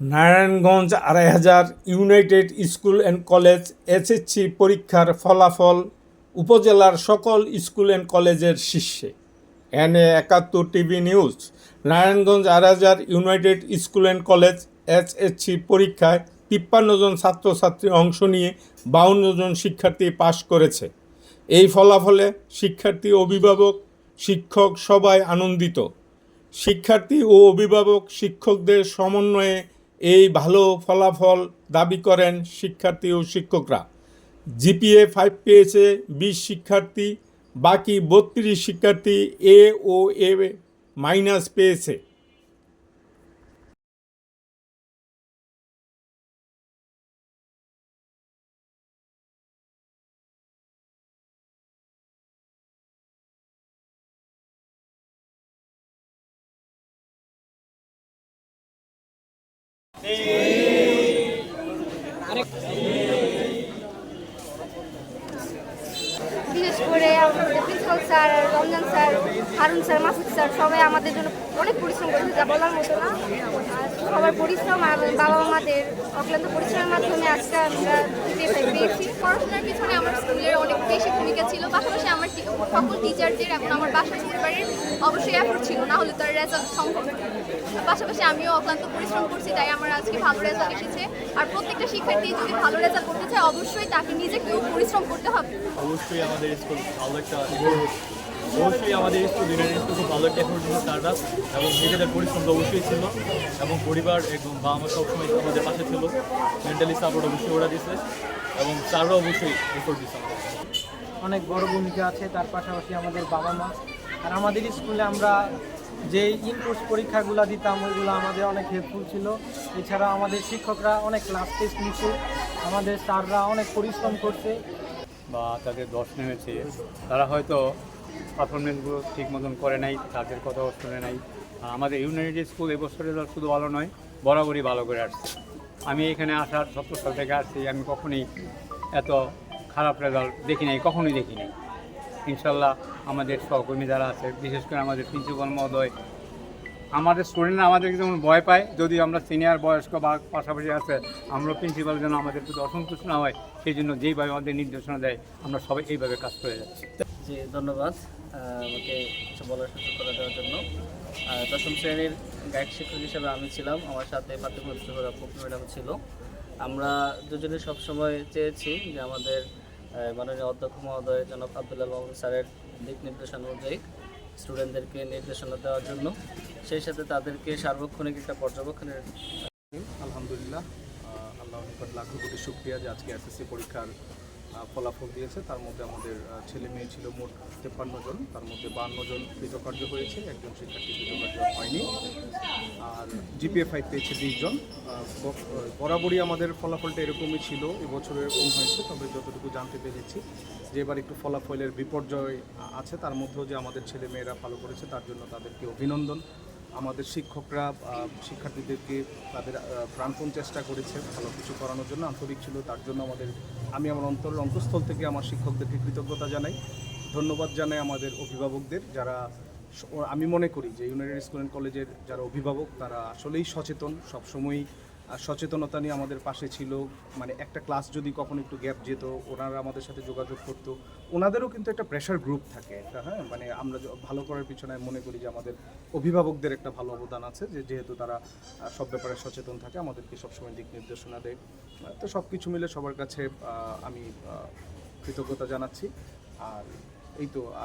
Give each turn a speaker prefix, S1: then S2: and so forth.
S1: নারায়ণগঞ্জ আড়াই হাজার united school and college SSC পরীক্ষার ফলাফল উপজেলার সকল স্কুল অ্যান্ড কলেজের শীর্ষে। এন এ একাত্তর টিভি নিউজ, নারায়ণগঞ্জ আড়াই হাজার united school and college SSC পরীক্ষায় তিপ্পান্ন জন ছাত্রছাত্রী অংশ নিয়ে বাউন্ন জন শিক্ষার্থী পাশ করেছে। এই ফলাফলে শিক্ষার্থী অভিভাবক, শিক্ষক সবাই আনন্দিত। শিক্ষার্থী ও অভিভাবক, শিক্ষকদের সমন্বয়ে এই ভালো ফলাফল দাবি করেন শিক্ষার্থী ও শিক্ষকরা। জিপিএ ফাইভ পেয়েছে, বিশ শিক্ষার্থী, বাকি বত্রিশ শিক্ষার্থী এ ও এ মাইনাস পেয়েছে।
S2: ঠিক বিশেষ করে আমাদের principal sir Ramzan sir Harun sir Masud sir সবাই আমাদের জন্য অনেক পরিশ্রম করেছে যা বলার মতো না। সবার পরিশ্রম আর বাবা মাদের অক্লান্ত পরিশ্রমের মাধ্যমে আজকে আমরা পেয়েছি।
S3: পড়াশোনার পিছনে আমার স্কুলের অনেক বেশি ভূমিকা ছিল পাশাপাশি আমার সকল টিচারদের এবং আমার বাসার পরিবারের অবশ্যই এফোর্ট ছিল না হলে তার রেজাল্ট সম্ভব পাশাপাশি আমিও অক্লান্ত পরিশ্রম করছি তাই আমার আজকে ভালো রেজাল্ট এসেছে। আর প্রত্যেকটা শিক্ষার্থী যদি ভালো রেজাল্ট করতে চায় অবশ্যই তাকে নিজেকেও পরিশ্রম করতে হবে।
S4: অবশ্যই আমাদের স্কুল ভালো একটা অবশ্যই আমাদের স্কুল ইউনাইটেড স্কুল খুব ভালো একটা এফোর্ট দিল স্যাররা এবং নিজেদের পরিশ্রম তো অবশ্যই ছিল এবং পরিবার এবং বাবা মা সবসময় আমাদের পাশে ছিল। মেন্টালি সাপোর্ট অবশ্যই ওরা দিছে এবং স্যাররা অবশ্যই এফোর্ট দিচ্ছে
S5: অনেক বড় ভূমিকা আছে, তার পাশাপাশি আমাদের বাবা মা। আর আমাদের স্কুলে আমরা যে ইনকোর্স পরীক্ষাগুলো দিতাম, ওইগুলো আমাদের অনেক হেল্পফুল ছিল। এছাড়া আমাদের শিক্ষকরা অনেক ক্লাস টেস্ট নিচ্ছে আমাদের স্যাররা অনেক পরিশ্রম করছে।
S6: বা তাদের দশ নেমেছে, তারা হয়তো পারফরমেন্সগুলো ঠিক মতন করে নাই, তাদের কথাও শুনে নাই। আর আমাদের ইউনাইটেড স্কুল রেজাল্ট শুধু ভালো নয়, বরাবরই ভালো করে আসছে। আমি এখানে আসার সত্তর সাল থেকে আসছি, আমি কখনই এত খারাপ রেজাল্ট দেখি নাই, কখনোই দেখি নাই। ইনশাল্লাহ আমাদের সহকর্মী যারা আছে, বিশেষ করে আমাদের প্রিন্সিপাল মহোদয় আমাদের স্টুডেন্টরা আমাদেরকে যেমন ভয় পায় যদি আমরা সিনিয়র বয়স্ক বা পাশাপাশি আছে, আমরা প্রিন্সিপাল যেন আমাদের প্রতি অসন্তুষ্ট না হয়, সেই জন্য যেইভাবে আমাদের নির্দেশনা দেয়, আমরা সবাই এইভাবে কাজ করে যাচ্ছি।
S7: জি, ধন্যবাদ আমাকে কিছু বলার সুযোগ করে দেওয়ার জন্য। দশম শ্রেণির গাইড শিক্ষক হিসেবে আমি ছিলাম, আমার সাথে ফাতেমা ম্যাডাম ছিল। আমরা দুজনে সবসময় চেয়েছি যে আমাদের মাননীয় অধ্যক্ষ মহোদয় জনাব আবদুল্লাহ মাহমুদ স্যারের দিক নির্দেশনা অনুযায়ী স্টুডেন্টদেরকে নির্দেশনা দেওয়ার জন্য। সেই সাথে তাদেরকে সার্বক্ষণিক একটা পর্যবেক্ষণের
S8: আলহামদুলিল্লাহ আল্লাহ লাখো কোটি শুক্রিয়া যে আজকে এসএসসি পরীক্ষার ফলাফল দিয়েছে। তার মধ্যে আমাদের ছেলে মেয়ে ছিল মোট তেপ্পান্ন জন, তার মধ্যে বান্ন জন কৃতকার্য হয়েছে, একজন শিক্ষার্থী কৃতকার্য হয়নি। আর জিপিএ ফাইভ পেয়েছে বিশ জন। বরাবরই আমাদের ফলাফলটা এরকমই ছিল এবছর এরকম হয়েছে, তবে যতটুকু জানতে পেরেছি যে এবার একটু ফলাফলের বিপর্যয় আছে, তার মধ্যেও যে আমাদের ছেলে মেয়েরা ভালো করেছে, তার জন্য তাদেরকে অভিনন্দন। আমাদের শিক্ষকরা শিক্ষার্থীদেরকে তাদের প্রাণপণ চেষ্টা করেছে ভালো কিছু করানোর জন্য, আন্তরিক ছিল, তার জন্য আমাদের, আমি আমার অন্তরের অন্তঃস্থল থেকে আমার শিক্ষকদেরকে কৃতজ্ঞতা জানাই। ধন্যবাদ জানাই আমাদের অভিভাবকদের যারা আমি মনে করি যে ইউনাইটেড স্কুল অ্যান্ড কলেজের যারা অভিভাবক, তারা আসলেই সচেতন, সবসময়ই সচেতনতা নিয়ে আমাদের পাশে ছিল। মানে একটা ক্লাস যদি কখনো একটু গ্যাপ যেত, ওনারা আমাদের সাথে যোগাযোগ করতো। ওনাদেরও কিন্তু একটা প্রেশার গ্রুপ থাকে একটা হ্যাঁ? মানে আমরা ভালো করার পিছনে মনে করি যে আমাদের অভিভাবকদের একটা ভালো অবদান আছে যে যেহেতু তারা সব ব্যাপারে সচেতন থাকে, আমাদেরকে সবসময় দিক নির্দেশনা দেয়। তো সব কিছু মিলে সবার কাছে আমি কৃতজ্ঞতা জানাচ্ছি। আর এই তো, আর